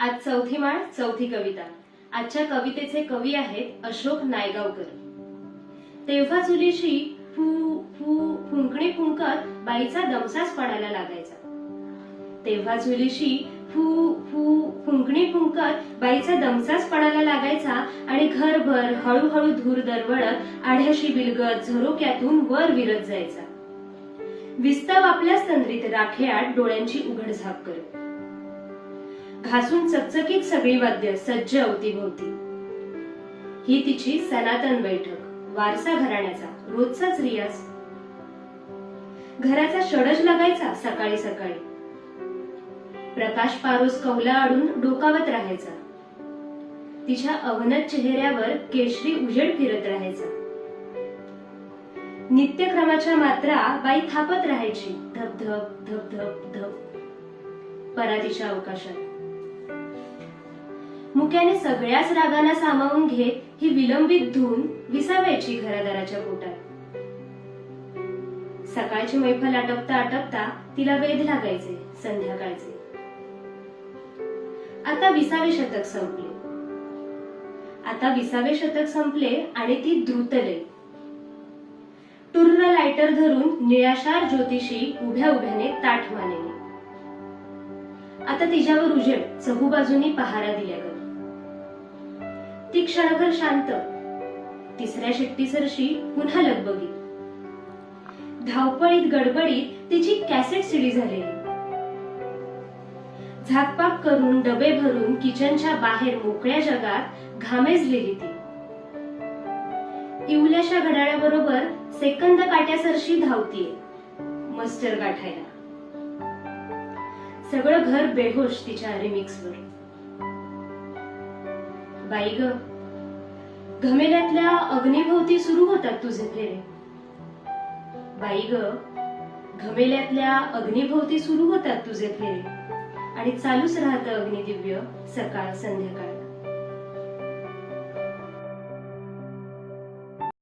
आज चौथी माळ चौथी कविता. आजच्या कवितेचे कवी आहेत अशोक नायगावकर. तेव्हा चुलीशी फू फू फुंकणी फुंकत बाईचा दमसाच पडायला लागायचा. तेव्हा चुलीशी फू फू फुंकणी फुंकत बाईचा दमसाच पडायला लागायचा आणि घरभर हळूहळू धूर दरवळत आढ्याशी बिलगत झरोक्यातून वर विरत जायचा. विस्तव आपल्याच तंद्रीत राखेआड डोळ्यांची उघड झाप करत घासून चकचकीत सगळी वाद्य सज्ज अवतीभोवती ही तिची सनातन बैठक वारसा घराण्याचा रोजचाच रियाज. घराचा षडज लागायचा सकाळी सकाळी. प्रकाश पारोस कौला आडून डोकावत राहायचा. तिच्या अवनत चेहऱ्यावर केशरी उजेड फिरत राहायचा. नित्यक्रमाच्या मात्रा बाई थापत राहायची धप धप धप धप धप. परातीच्या अवकाशात. मुक्याने सगळ्याच रागांना सामावून घेत ही विलंबित धून विसावायची घरादाराच्या पोटात. सकाळची मैफल आटपता आटपता तिला वेध लागायचे संध्याकाळचे. आता विसावे शतक संपले. आता विसावे शतक संपले आणि ती द्रुतले. टुर्र लायटर धरून निळाशार ज्योतिषी उभ्या उभ्याने ताठ मानेली. आता तिच्यावर उजेड चहूबाजूनी पहारा दिल्या गेला ती क्षणभर शांत. तिसऱ्या शिट्टीसरशी पुन्हा लगबगी. धावपळीत गडबडीत तिची कॅसेट सिडी झालेली झाकपाक करून डबे भरून किचनच्या बाहेर मोकळ्या जगात घामेजलेली ती. इवल्याशा घड्याळ्याबरोबर सेकंद काट्यासरशी धावतीये मस्टर गाठायला सगळं घर बेहोश तिच्या रिमिक्सवर बाई ग. घमेल्यातल्या अग्निभोवती सुरू होतात तुझे फेरे. बाई ग घमेल्यातल्या अग्निभोवती सुरू होतात तुझे फेरे. आणि चालूच राहतं अग्निदिव्य सकाळ संध्याकाळ.